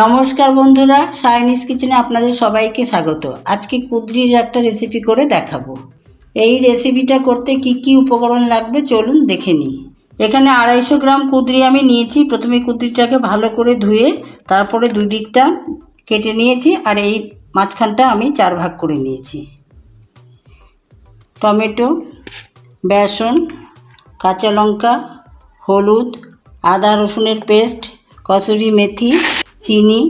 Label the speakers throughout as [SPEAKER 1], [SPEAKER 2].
[SPEAKER 1] নমস্কার বন্ধুরা সায়নিস কিচেনে আপনাদের সবাইকে স্বাগত। আজকে কুদ্রির একটা রেসিপি করে দেখাবো। এই রেসিপিটা করতে কি কি উপকরণ লাগবে চলুন দেখে নিই। এখানে আড়াইশো গ্রাম কুদ্রি আমি নিয়েছি। প্রথমে কুদ্রিটাকে ভালো করে ধুয়ে তারপরে দুই দিকটা কেটে নিয়েছি আর এই মাঝখানটা আমি চার ভাগ করে নিয়েছি। টমেটো, বেসন, কাঁচা লঙ্কা, হলুদ, আদা রসুনের পেস্ট, কসুরি মেথি চিনি,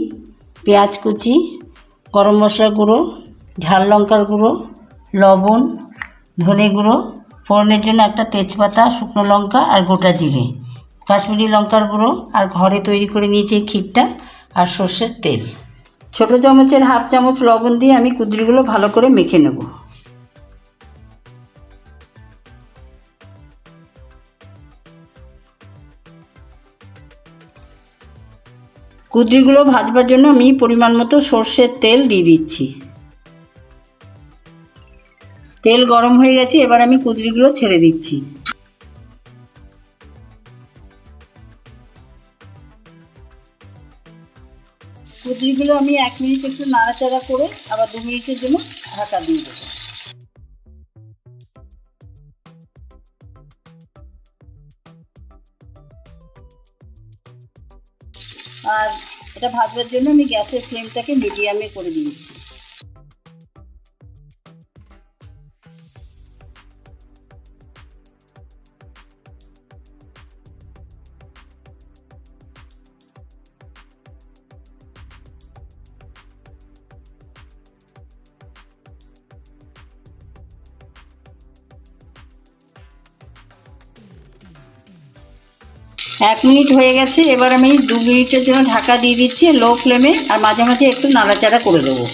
[SPEAKER 1] পেঁয়াজ কুচি, গরম মশলা গুঁড়ো, ঝাল লঙ্কার গুঁড়ো, লবণ, ধনে গুঁড়ো, ফোড়নের জন্য একটা তেজপাতা, শুকনো লঙ্কা আর গোটা জিরে। কাশ্মীরি লঙ্কার গুঁড়ো আর ঘরে তৈরি করে নিয়েছি ক্ষীরটা আর সর্ষের তেল। ছোটো চামচের হাফ চামচ লবণ দিয়ে আমি কুদরিগুলো ভালো করে মেখে নেব। কুদরিগুলো ভাজবার জন্য আমি পরিমাণ মতো সর্ষের তেল দিয়ে দিচ্ছি। তেল গরম হয়ে গেছে, এবার আমি কুদরিগুলো ছেড়ে দিচ্ছি। কুদরিগুলো আমি এক মিনিট একটু নাড়াচাড়া করে আবার দু মিনিটের জন্য ঢাকা দিয়ে দেবো। আর এটা ভাজবার জন্য আমি গ্যাসের ফ্লেমটাকে মিডিয়ামে করে দিয়েছি। এক মিনিট হয়ে গেছে, এবার আমি দু মিনিটের জন্য ঢাকা দিয়ে দিচ্ছি লো ফ্লেমে আর মাঝে মাঝে একটু নাড়াচাড়া করে দেবো।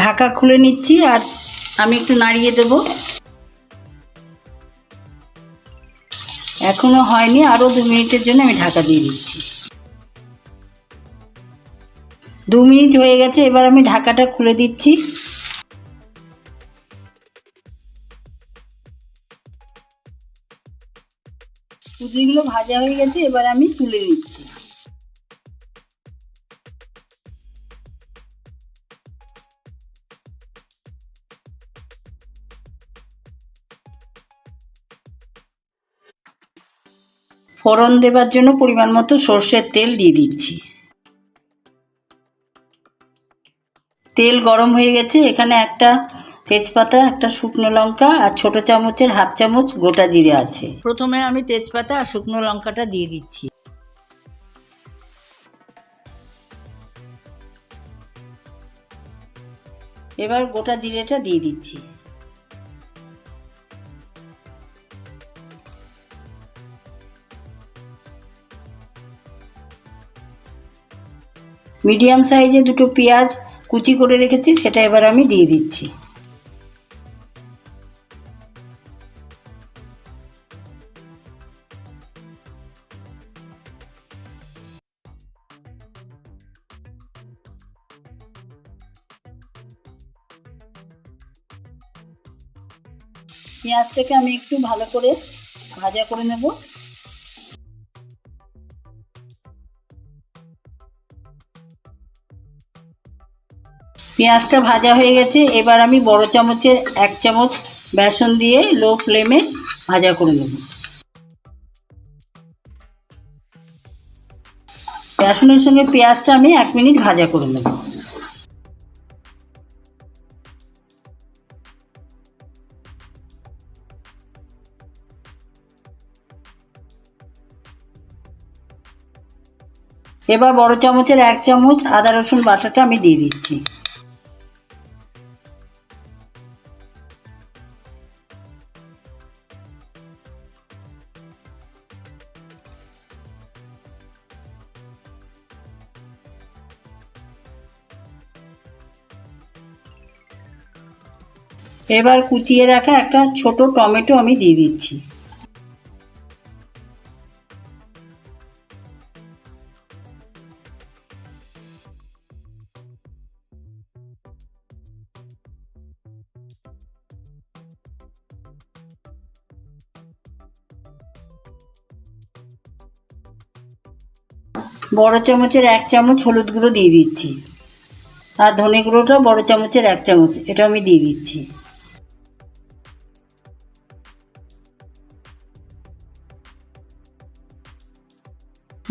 [SPEAKER 1] ঢাকা খুলে নিচ্ছি, আর আমি একটু নাড়িয়ে দেব। এখনও হয়নি আরও দু মিনিটের জন্য আমি ঢাকা দিয়ে দিচ্ছি। দু মিনিট হয়ে গেছে, এবার আমি ঢাকাটা খুলে দিচ্ছি। কুচুরিগুলো ভাজা হয়ে গেছে, এবার আমি তুলে নিচ্ছি। ফোড়ন দেবার জন্য পরিমাণ মতো সর্ষের তেল দিয়ে দিচ্ছি। তেল গরম হয়ে গেছে, এখানে একটা তেজপাতা, একটা শুকনো লঙ্কা আর ছোট চামচের হাফ চামচ গোটা জিরে আছে। প্রথমে আমি তেজপাতা আর শুকনো লঙ্কাটা দিয়ে দিচ্ছি। এবার গোটা জিরেটা দিয়ে দিচ্ছি। মিডিয়াম সাইজে দুটো পেঁয়াজ কুচি করে রেখেছি, সেটা এবার আমি দিয়ে দিচ্ছি। পেঁয়াজটাকে আমি একটু ভালো করে ভাজা করে নেব। পেঁয়াজটা ভাজা হয়ে গেছে, এবার আমি বড় চামচের এক চামচ বেসন দিয়ে লো ফ্লেমে ভাজা করে নেব। বেসনের সঙ্গে পেঁয়াজটা আমি এক মিনিট ভাজা করে নেব। এবার বড় চামচের এক চামচ আদা, রসুন, বাটাটা আমি দিয়ে দিচ্ছি। এবার কুচিয়ে রাখা একটা ছোট টমেটো আমি দিয়ে দিচ্ছি। বড় চামচের এক চামচ হলুদ গুঁড়ো দিয়ে দিচ্ছি। আর ধনে গুঁড়োটা বড় চামচের এক চামচ এটা আমি দিয়ে দিচ্ছি।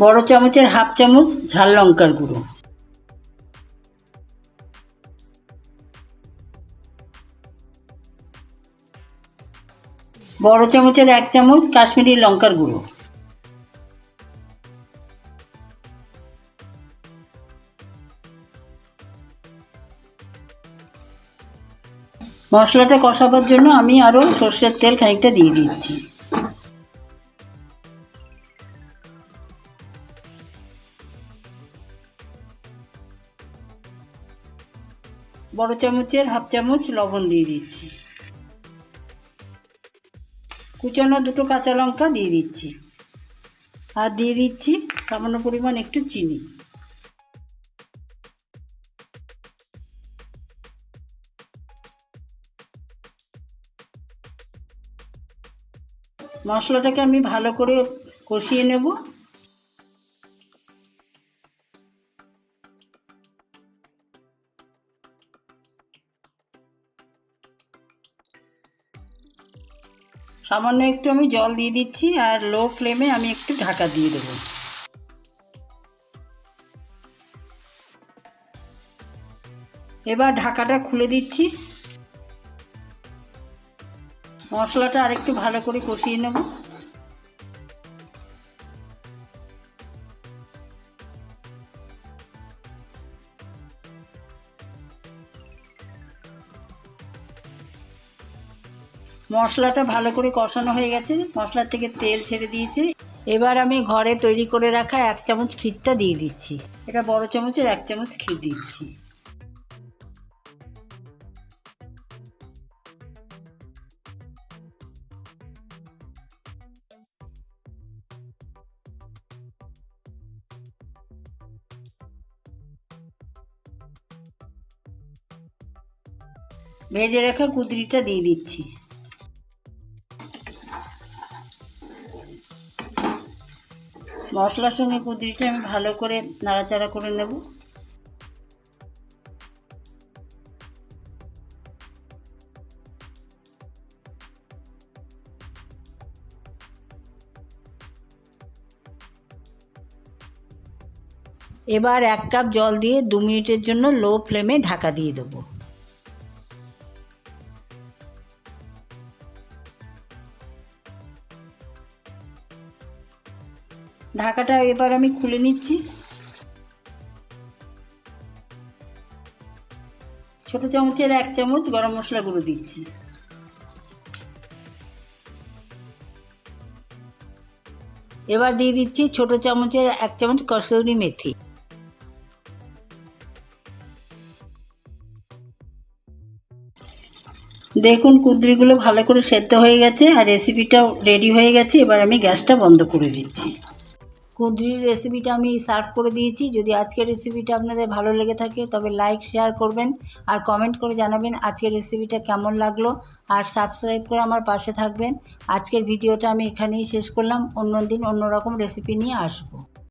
[SPEAKER 1] বড় চামচের হাফ চামচ ঝাল লঙ্কার গুঁড়ো। বড় চামচের এক চামচ কাশ্মীরি লঙ্কার গুঁড়ো। মশলাটা কষাবার জন্য আমি আরও সর্ষের তেল খানিকটা দিয়ে দিচ্ছি। বড় চামচের হাফ চামচ লবণ দিয়ে দিচ্ছি। কুচানো দুটো কাঁচা লঙ্কা দিয়ে দিচ্ছি। আর দিয়ে দিচ্ছি সামান্য পরিমাণ একটু চিনি। মশলাটাকে আমি ভালো করে কষিয়ে নেব। সামান্য একটু আমি জল দিয়ে দিচ্ছি আর লো ফ্লেমে আমি একটু ঢাকা দিয়ে দেবো। এবার ঢাকাটা খুলে দিচ্ছি। মশলাটা আরেকটু ভালো করে কষিয়ে নেব। মশলাটা ভালো করে কষানো হয়ে গেছে, মশলার থেকে তেল ছেড়ে দিয়েছে। এবার আমি ঘরে তৈরি করে রাখা এক চামচ ক্ষীরটা দিয়ে দিচ্ছি। এটা বড় চামচের এক চামচ ক্ষীর দিচ্ছি। ভেজে রাখা কুদরিটা দিয়ে দিচ্ছি। মশলার সঙ্গে কুদরিটা আমি ভালো করে নাড়াচাড়া করে নেব। এবার এক কাপ জল দিয়ে দু মিনিটের জন্য লো ফ্লেমে ঢাকা দিয়ে দেবো। ঢাকাটা এবার আমি খুলে নিচ্ছি। ছোট চামচের এক চামচ গরম মশলা গুঁড়ো দিচ্ছি। এবার দিয়ে দিচ্ছি ছোট চামচের এক চামচ কসৌরি মেথি। দেখুন কুদরিগুলো ভালো করে সেদ্ধ হয়ে গেছে আর রেসিপিটাও রেডি হয়ে গেছে। এবার আমি গ্যাসটা বন্ধ করে দিচ্ছি। কুদরির রেসিপিটা আমি সার্ভ করে দিয়েছি। যদি আজকের রেসিপিটা আপনাদের ভালো লেগে থাকে, তবে লাইক শেয়ার করবেন আর কমেন্ট করে জানাবেন আজকের রেসিপিটা কেমন লাগল। আর সাবস্ক্রাইব করে আমার পাশে থাকবেন। আজকের ভিডিওটা আমি এখানেই শেষ করলাম। অন্য দিন অন্যরকম রেসিপি নিয়ে আসব।